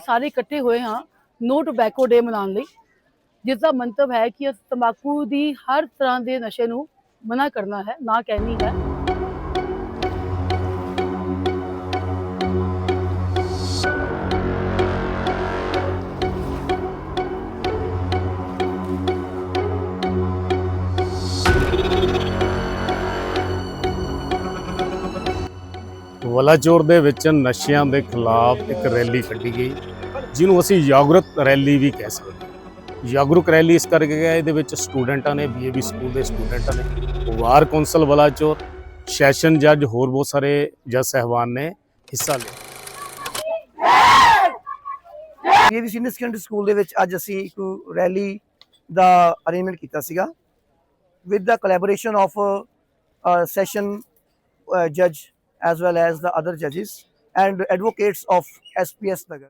ਸਾਰੇ ਇਕੱਠੇ ਹੋਏ ਹਾਂ ਨੋ ਟੋਬੈਕੋ ਡੇ ਮਨਾਉਣ ਲਈ ਜਿਸ ਦਾ ਮੰਤਵ ਹੈ ਕਿ ਅਸੀਂ ਤੰਬਾਕੂ ਦੀ ਹਰ ਤਰ੍ਹਾਂ ਦੇ ਨਸ਼ੇ ਨੂੰ ਮਨਾ ਕਰਨਾ ਹੈ, ਨਾ ਕਹਿਣੀ ਹੈ। ਬਲਾਚੌਰ ਦੇ ਵਿੱਚ ਨਸ਼ਿਆਂ ਦੇ ਖਿਲਾਫ ਇੱਕ ਰੈਲੀ ਕੱਢੀ ਗਈ, ਜਿਹਨੂੰ ਅਸੀਂ ਜਾਗਰੂਕ ਰੈਲੀ ਵੀ ਕਹਿ ਸਕਦੇ ਹਾਂ। ਜਾਗਰੂਕ ਰੈਲੀ ਇਸ ਕਰਕੇ ਹੈ, ਇਹਦੇ ਵਿੱਚ ਸਟੂਡੈਂਟਾਂ ਨੇ ਬੀਏਬੀ ਸਕੂਲ ਦੇ ਸਟੂਡੈਂਟਾਂ ਨੇ, ਵਾਰ ਕੌਂਸਲ ਬਲਾਚੌਰ ਸੈਸ਼ਨ ਜੱਜ, ਹੋਰ ਬਹੁਤ ਸਾਰੇ ਜੱਜ ਸਹਿਬਾਨ ਨੇ ਹਿੱਸਾ ਲਿਆ। ਇਹ ਸੀਨੀਅਰ ਸੈਕੰਡਰੀ ਸਕੂਲ ਦੇ ਵਿੱਚ ਅੱਜ ਅਸੀਂ ਇੱਕ ਰੈਲੀ ਦਾ ਅਰੇਂਜਮੈਂਟ ਕੀਤਾ ਸੀਗਾ with the collaboration of session ਜੱਜ as well as the other ਜੱਜਸ and advocates of SPS ਨਗਰ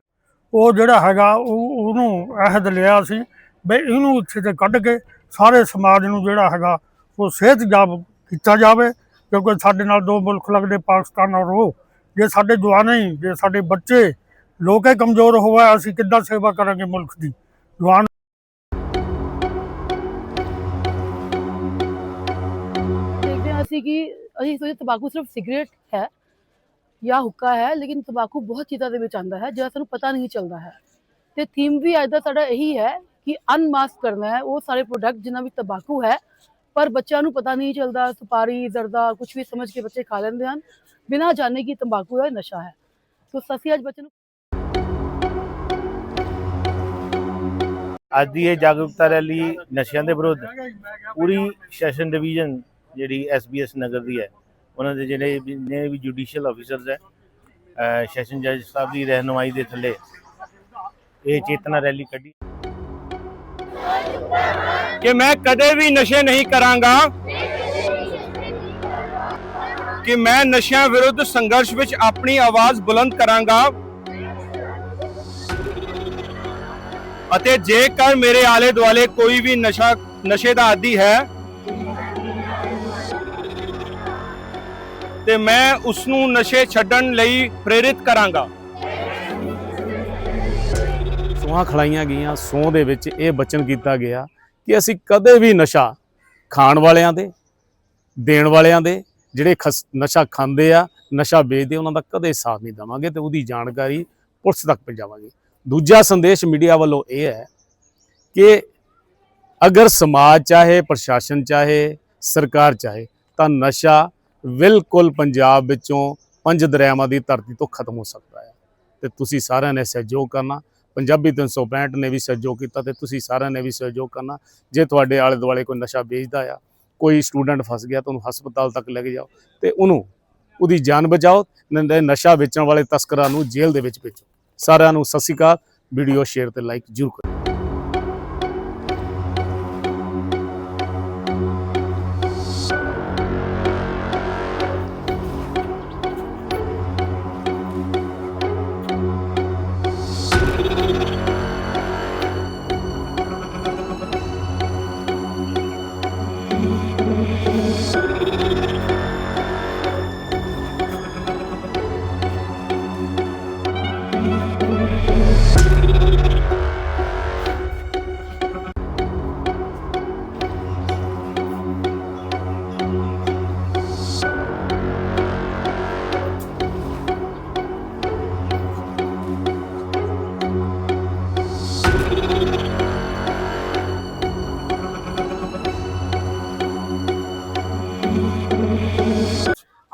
ਉਹ ਜਿਹੜਾ ਹੈਗਾ ਉਹ ਉਹਨੂੰ ਅਹਿਦ ਲਿਆ ਸੀ ਵੀ ਇਹਨੂੰ ਇੱਥੇ ਤੇ ਕੱਢ ਕੇ ਸਾਰੇ ਸਮਾਜ ਨੂੰ ਜਿਹੜਾ ਹੈਗਾ ਉਹ ਸਿਹਤਯਾਬ ਕੀਤਾ ਜਾਵੇ ਕਿਉਂਕਿ ਸਾਡੇ ਨਾਲ ਦੋ ਮੁਲਕ ਲੱਗਦੇ ਪਾਕਿਸਤਾਨ ਔਰ ਉਹ। ਜੇ ਸਾਡੇ ਜਵਾਨ ਹੀ ਜੇ ਸਾਡੇ ਬੱਚੇ ਲੋਕੇ ਕਮਜ਼ੋਰ ਹੋਵੇ ਅਸੀਂ ਕਿੱਦਾਂ ਸੇਵਾ ਕਰਾਂਗੇ ਮੁਲਕ ਦੀ? ਜਵਾਨ ਅਸੀਂ ਕਿ ਅਸੀਂ ਸੋਚਦੇ ਤੰਬਾਕੂ ਸਿਰਫ ਸਿਗਰਟ ਹੈ ਜਾਂ ਹੁੱਕਾ ਹੈ, ਲੇਕਿਨ ਤੰਬਾਕੂ ਬਹੁਤ ਚੀਜ਼ਾਂ ਦੇ ਵਿੱਚ ਆਉਂਦਾ ਹੈ, ਜਿਹੜਾ ਸਾਨੂੰ ਪਤਾ ਨਹੀਂ ਚੱਲਦਾ ਹੈ। ਤੇ ਥੀਮ ਵੀ ਅੱਜ ਦਾ ਸਾਡਾ ਇਹੀ ਹੈ ਕਿ ਅਨਮਾਸਕ ਕਰਨਾ ਹੈ, ਉਹ ਸਾਰੇ ਪ੍ਰੋਡਕਟ ਜਿਨ੍ਹਾਂ ਵਿੱਚ ਤੰਬਾਕੂ ਹੈ, ਪਰ ਬੱਚਿਆਂ ਨੂੰ ਪਤਾ ਨਹੀਂ ਚੱਲਦਾ, ਸੁਪਾਰੀ ਜ਼ਰਦਾ ਕੁਝ ਵੀ ਸਮਝ ਕੇ ਬੱਚੇ ਖਾ ਲੈਂਦੇ ਹਨ, ਬਿਨਾਂ ਜਾਣੇ ਕਿ ਤੰਬਾਕੂ ਹੈ ਨਸ਼ਾ ਹੈ। ਸੋ ਅਸੀਂ ਅੱਜ ਬੱਚੇ ਨੂੰ। ਅੱਜ ਦੀ ਇਹ ਜਾਗਰੂਕਤਾ ਰੈਲੀ ਨਸ਼ਿਆਂ ਦੇ ਵਿਰੁੱਧ, ਪੂਰੀ ਸੈਸ਼ਨ ਡਿਵੀਜ਼ਨ ਜਿਹੜੀ ਐਸਬੀਐਸ ਨਗਰ ਦੀ ਹੈ, ਉਹਨਾਂ ਦੇ ਜਿਹੜੇ ਜਿੰਨੇ ਵੀ ਜੁਡੀਸ਼ੀਅਲ ਆਫੀਸਰਸ ਹੈ ਸੈਸ਼ਨ ਜੱਜ ਸਾਹਿਬ ਦੀ ਰਹਿਨੁਮਾਈ ਦੇ ਥੱਲੇ ਇਹ ਚੇਤਨਾ ਰੈਲੀ ਕੱਢੀ। ਕਿ ਮੈਂ ਕਦੇ ਵੀ ਨਸ਼ੇ ਨਹੀਂ ਕਰਾਂਗਾ, ਕਿ ਮੈਂ ਨਸ਼ਿਆਂ ਵਿਰੁੱਧ ਸੰਘਰਸ਼ ਵਿੱਚ ਆਪਣੀ ਆਵਾਜ਼ ਬੁਲੰਦ ਕਰਾਂਗਾ। ਅਤੇ ਜੇਕਰ ਮੇਰੇ ਆਲੇ ਦੁਆਲੇ ਕੋਈ ਵੀ ਨਸ਼ਾ ਨਸ਼ੇ ਦਾ ਆਦੀ ਹੈ ਤੇ ਮੈਂ ਉਸ ਨੂੰ ਨਸ਼ੇ ਛੱਡਣ ਲਈ ਪ੍ਰੇਰਿਤ ਕਰਾਂਗਾ। ਸੂਹਾਂ ਖਲਾਈਆਂ ਗਈਆਂ, ਸੂਹ ਦੇ ਵਿੱਚ ਇਹ ਬਚਨ ਕੀਤਾ ਗਿਆ ਕਿ ਅਸੀਂ ਕਦੇ ਵੀ ਨਸ਼ਾ ਖਾਣ ਵਾਲਿਆਂ ਦੇ, ਦੇਣ ਵਾਲਿਆਂ ਦੇ, ਜਿਹੜੇ ਖਸ- ਨਸ਼ਾ ਖਾਂਦੇ ਆ, ਨਸ਼ਾ ਵੇਚਦੇ, ਉਹਨਾਂ ਦਾ ਕਦੇ ਸਾਥ ਨਹੀਂ ਦੇਵਾਂਗੇ ਤੇ ਉਹਦੀ ਜਾਣਕਾਰੀ ਪੁਲਿਸ ਤੱਕ ਪਹੁੰਚਾਵਾਂਗੇ। ਦੂਜਾ ਸੰਦੇਸ਼ ਮੀਡੀਆ ਵੱਲੋਂ ਇਹ ਹੈ ਕਿ ਅਗਰ ਸਮਾਜ ਚਾਹੇ, ਪ੍ਰਸ਼ਾਸਨ ਚਾਹੇ, ਸਰਕਾਰ ਚਾਹੇ, ਤਾਂ ਨਸ਼ਾ ਬਿਲਕੁਲ ਪੰਜਾਬ ਵਿੱਚੋਂ ਪੰਜ ਦਰਿਆਵਾਂ ਦੀ ਧਰਤੀ ਤੋਂ ਖਤਮ ਹੋ ਸਕਦਾ ਹੈ। ਤੇ ਤੁਸੀਂ ਸਾਰਿਆਂ ਨੇ ਸਹਿਯੋਗ ਕਰਨਾ, ਪੰਜਾਬੀ 365 ਨੇ ਵੀ ਸਹਿਯੋਗ ਕੀਤਾ ਤੇ ਤੁਸੀਂ ਸਾਰਿਆਂ ਨੇ ਵੀ ਸਹਿਯੋਗ ਕਰਨਾ। ਜੇ ਤੁਹਾਡੇ ਆਲੇ ਦੁਆਲੇ ਕੋਈ ਨਸ਼ਾ ਵੇਚਦਾ ਆ, ਕੋਈ ਸਟੂਡੈਂਟ ਫਸ ਗਿਆ ਤਾਂ ਉਹਨੂੰ ਹਸਪਤਾਲ ਤੱਕ ਲੈ ਕੇ ਜਾਓ ਤੇ ਉਹਨੂੰ, ਉਹਦੀ ਜਾਨ ਬਚਾਓ ਨਸ਼ਾ ਵੇਚਣ ਵਾਲੇ ਤਸਕਰਾਂ ਨੂੰ ਜੇਲ੍ਹ ਦੇ ਵਿੱਚ ਭੇਜੋ। ਸਾਰਿਆਂ ਨੂੰ ਸਤਿ ਸ਼੍ਰੀ ਅਕਾਲ, ਵੀਡੀਓ ਸ਼ੇਅਰ ਤੇ ਲਾਈਕ ਜ਼ਰੂਰ ਕਰੋ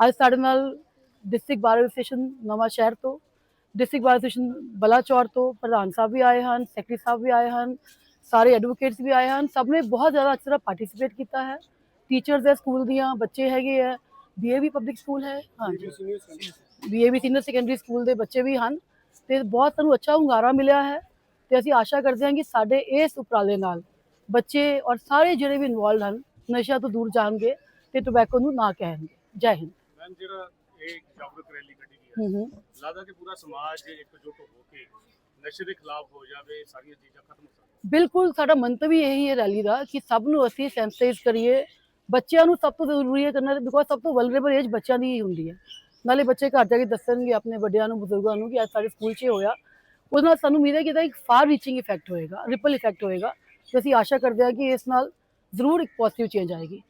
ਅੱਜ ਸਾਡੇ ਨਾਲ ਡਿਸਟ੍ਰਿਕਟ ਬਾਰ ਐਸੋਸੀਏਸ਼ਨ ਨਵਾਂ ਸ਼ਹਿਰ ਤੋਂ ਡਿਸਟ੍ਰਿਕਟ ਬਾਰ ਐਸੋਸੀਏਸ਼ਨ ਬਲਾਚੌਰ ਤੋਂ ਪ੍ਰਧਾਨ ਸਾਹਿਬ ਵੀ ਆਏ ਹਨ ਸੈਕਟਰੀ ਸਾਹਿਬ ਵੀ ਆਏ ਹਨ ਸਾਰੇ ਐਡਵੋਕੇਟਸ ਵੀ ਆਏ ਹਨ ਸਭ ਨੇ ਬਹੁਤ ਜ਼ਿਆਦਾ ਅੱਛੀ ਤਰ੍ਹਾਂ ਪਾਰਟਿਸਿਪੇਟ ਕੀਤਾ ਹੈ। ਟੀਚਰਸ ਦੇ ਸਕੂਲ ਦੀਆਂ ਬੱਚੇ ਹੈਗੇ ਆ ਬੀਏਵੀ ਪਬਲਿਕ ਸਕੂਲ ਹੈ ਹਾਂਜੀ। ਬੀਏਵੀ ਸੀਨੀਅਰ ਸੈਕੰਡਰੀ ਸਕੂਲ ਦੇ ਬੱਚੇ ਵੀ ਹਨ ਤੇ ਬਹੁਤ ਸਾਨੂੰ ਅੱਛਾ ਹੁੰਗਾਰਾ ਮਿਲਿਆ ਹੈ ਤੇ ਅਸੀਂ ਆਸ਼ਾ ਕਰਦੇ ਹਾਂ ਕਿ ਸਾਡੇ ਇਸ ਉਪਰਾਲੇ ਨਾਲ ਬੱਚੇ ਔਰ ਸਾਰੇ ਜਿਹੜੇ ਵੀ ਇਨਵੋਲਡ ਹਨ ਨਸ਼ਾ ਤੋਂ ਦੂਰ ਜਾਣਗੇ ਤੇ ਟੋਬੈਕੋ ਨੂੰ ਨਾ ਕਹਿਣਗੇ। ਜੈ ਹਿੰਦ। ਮੈਮ ਜਿਹੜਾ ਇਹ ਜਾਗਰੂਕ ਰੈਲੀ ਕੱਢੀ ਗਈ ਹੂੰ। ਹੂੰ ਲੱਗਦਾ ਕਿ ਪੂਰਾ ਸਮਾਜ ਇਕਜੁੱਟ ਹੋ ਕੇ ਨਸ਼ੇ ਦੇ ਖਿਲਾਫ ਹੋ ਜਾਵੇ ਸਾਰੀਆਂ ਚੀਜ਼ਾਂ ਖਤਮ ਹੋ ਸਕਣ ਬਿਲਕੁਲ ਸਾਡਾ ਮੰਤਵ ਹੀ ਇਹੀ ਹੈ ਰੈਲੀ ਦਾ ਕਿ ਸਭ ਨੂੰ ਅਸੀਂ ਸੈਂਸਿਟਾਈਜ਼ ਕਰੀਏ। ਬੱਚਿਆਂ ਨੂੰ ਸਭ ਤੋਂ ਜ਼ਰੂਰੀ ਹੈ ਕਰਨਾ ਬਿਕੋਜ਼ ਸਭ ਤੋਂ ਵਲਨਰੇਬਲ ਏਜ ਬੱਚਿਆਂ ਦੀ ਹੀ ਹੁੰਦੀ ਹੈ। ਨਾਲੇ ਬੱਚੇ ਘਰ ਜਾ ਕੇ ਦੱਸਣਗੇ ਆਪਣੇ ਵੱਡਿਆਂ ਨੂੰ ਬਜ਼ੁਰਗਾਂ ਨੂੰ ਕਿ ਅੱਜ ਸਾਡੇ ਸਕੂਲ 'ਚ ਇਹ ਹੋਇਆ। ਉਹਦੇ ਨਾਲ ਸਾਨੂੰ ਉਮੀਦ ਹੈ ਕਿ ਇਹਦਾ ਇੱਕ ਫਾਰ ਰੀਚਿੰਗ ਇਫੈਕਟ ਹੋਏਗਾ ਰਿਪਲ ਇਫੈਕਟ ਹੋਏਗਾ। ਤੇ ਅਸੀਂ ਆਸ਼ਾ ਕਰਦੇ ਹਾਂ ਕਿ ਇਸ ਨਾਲ ਜ਼ਰੂਰ ਇੱਕ ਪੋਜ਼ਿਟਿਵ ਚੇਂਜ ਆਏਗੀ।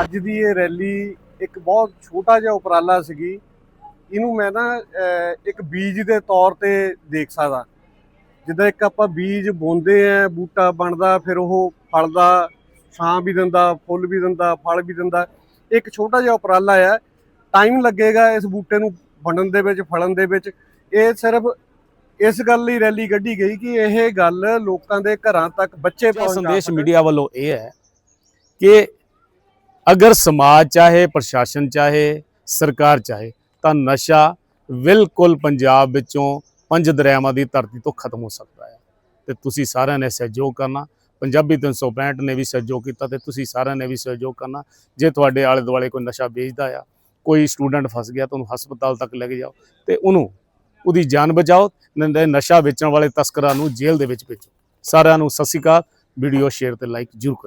ਅੱਜ ਦੀ ਇਹ ਰੈਲੀ ਇੱਕ ਬਹੁਤ ਛੋਟਾ ਜਿਹਾ ਉਪਰਾਲਾ ਸੀਗੀ। ਇਹਨੂੰ ਮੈਂ ਨਾ ਇੱਕ ਬੀਜ ਦੇ ਤੌਰ ਤੇ ਦੇਖ ਸਕਦਾ। ਜਿੱਦਾਂ ਇੱਕ ਆਪਾਂ ਬੀਜ ਬੋਂਦੇ ਆ ਬੂਟਾ ਬਣਦਾ ਫਿਰ ਉਹ ਫਲਦਾ ਛਾਂ ਵੀ ਦਿੰਦਾ ਫੁੱਲ ਵੀ ਦਿੰਦਾ ਫਲ ਵੀ ਦਿੰਦਾ। ਇੱਕ ਛੋਟਾ ਜਿਹਾ ਉਪਰਾਲਾ ਆ। ਟਾਈਮ ਲੱਗੇਗਾ ਇਸ ਬੂਟੇ ਨੂੰ ਬਣਨ ਦੇ ਵਿੱਚ ਫਲਣ ਦੇ ਵਿੱਚ। ਇਹ ਸਿਰਫ ਇਸ ਗੱਲ ਲਈ ਰੈਲੀ ਕੱਢੀ ਗਈ ਕਿ ਇਹ ਗੱਲ ਲੋਕਾਂ ਦੇ ਘਰਾਂ ਤੱਕ ਬੱਚੇ ਪਹੁੰਚਾ ਸੰਦੇਸ਼। ਮੀਡੀਆ ਵੱਲੋਂ ਇਹ ਹੈ ਕਿ ਅਗਰ ਸਮਾਜ ਚਾਹੇ, ਪ੍ਰਸ਼ਾਸਨ ਚਾਹੇ, ਸਰਕਾਰ ਚਾਹੇ, ਤਾਂ ਨਸ਼ਾ ਬਿਲਕੁਲ ਪੰਜਾਬ ਵਿੱਚੋਂ ਪੰਜ ਦਰਿਆਵਾਂ ਦੀ ਧਰਤੀ ਤੋਂ ਖਤਮ ਹੋ ਸਕਦਾ ਹੈ। ਤੇ ਤੁਸੀਂ ਸਾਰਿਆਂ ਨੇ ਸਹਿਯੋਗ ਕਰਨਾ। ਪੰਜਾਬੀ 365 ਨੇ ਵੀ ਸਹਿਯੋਗ ਕੀਤਾ ਤੇ ਤੁਸੀਂ ਸਾਰਿਆਂ ਨੇ ਵੀ ਸਹਿਯੋਗ ਕਰਨਾ। ਜੇ ਤੁਹਾਡੇ ਆਲੇ ਦੁਆਲੇ ਕੋਈ ਨਸ਼ਾ ਵੇਚਦਾ ਆ, ਕੋਈ ਸਟੂਡੈਂਟ ਫਸ ਗਿਆ ਤਾਂ ਉਹਨੂੰ ਹਸਪਤਾਲ ਤੱਕ ਲੈ ਕੇ ਜਾਓ ਤੇ ਉਹਨੂੰ, ਉਹਦੀ ਜਾਨ ਬਚਾਓ ਨਸ਼ਾ ਵੇਚਣ ਵਾਲੇ ਤਸਕਰਾਂ ਨੂੰ ਜੇਲ੍ਹ ਦੇ ਵਿੱਚ ਭੇਜੋ। ਸਾਰਿਆਂ ਨੂੰ ਸਤਿ ਸ਼੍ਰੀ ਅਕਾਲ। ਵੀਡੀਓ ਸ਼ੇਅਰ ਤੇ ਲਾਈਕ ਜ਼ਰੂਰ ਕਰੋ